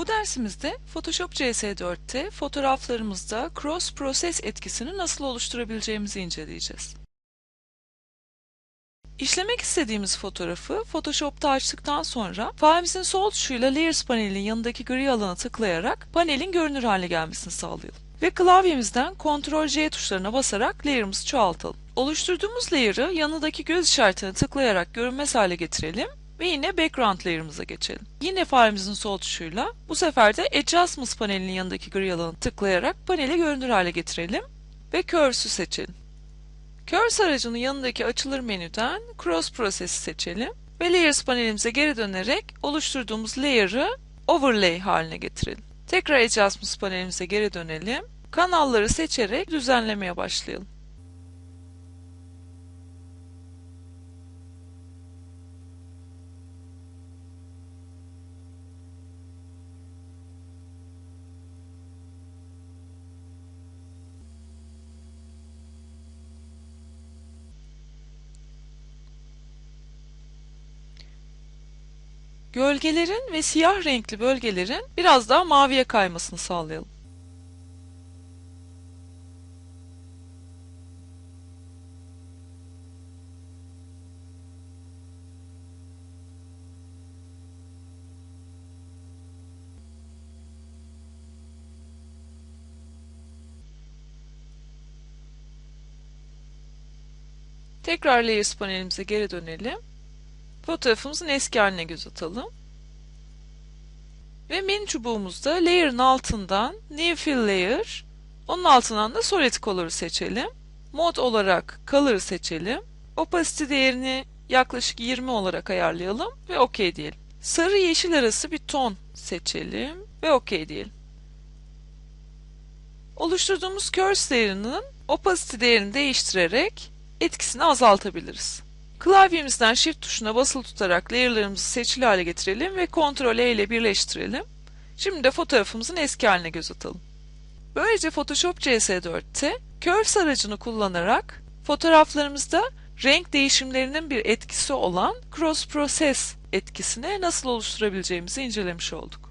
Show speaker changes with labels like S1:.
S1: Bu dersimizde Photoshop CS4'te fotoğraflarımızda cross process etkisini nasıl oluşturabileceğimizi inceleyeceğiz. İşlemek istediğimiz fotoğrafı Photoshop'ta açtıktan sonra fareimizin sol tuşuyla Layers panelinin yanındaki gri alana tıklayarak panelin görünür hale gelmesini sağlayalım. Ve klavyemizden Ctrl C tuşlarına basarak layer'ımızı çoğaltalım. Oluşturduğumuz layer'ı yanındaki göz işaretine tıklayarak görünmez hale getirelim ve yine background layer'ımıza geçelim. Yine faremizin sol tuşuyla bu sefer de Adjustments panelinin yanındaki gri alanı tıklayarak paneli görünür hale getirelim ve Curve'sü seçelim. Curves aracının yanındaki açılır menüden Cross Process'i seçelim ve Layers panelimize geri dönerek oluşturduğumuz layer'ı Overlay haline getirelim. Tekrar Adjustments panelimize geri dönelim. Kanalları seçerek düzenlemeye başlayalım. Gölgelerin ve siyah renkli bölgelerin biraz daha maviye kaymasını sağlayalım. Tekrar Layers panelimize geri dönelim. Fotoğrafımızın eski haline göz atalım. Ve menü çubuğumuzda Layer'ın altından New Fill Layer, onun altından da Solid Color'ı seçelim. Mod olarak Color'ı seçelim. Opacity değerini yaklaşık 20 olarak ayarlayalım ve OK diyelim. Sarı yeşil arası bir ton seçelim ve OK diyelim. Oluşturduğumuz curves layer'ının opacity değerini değiştirerek etkisini azaltabiliriz. Klavyemizden Shift tuşuna basılı tutarak layer'larımızı seçili hale getirelim ve Ctrl E ile birleştirelim. Şimdi de fotoğrafımızın eski haline göz atalım. Böylece Photoshop CS4'te Curves aracını kullanarak fotoğraflarımızda renk değişimlerinin bir etkisi olan Cross Process etkisini nasıl oluşturabileceğimizi incelemiş olduk.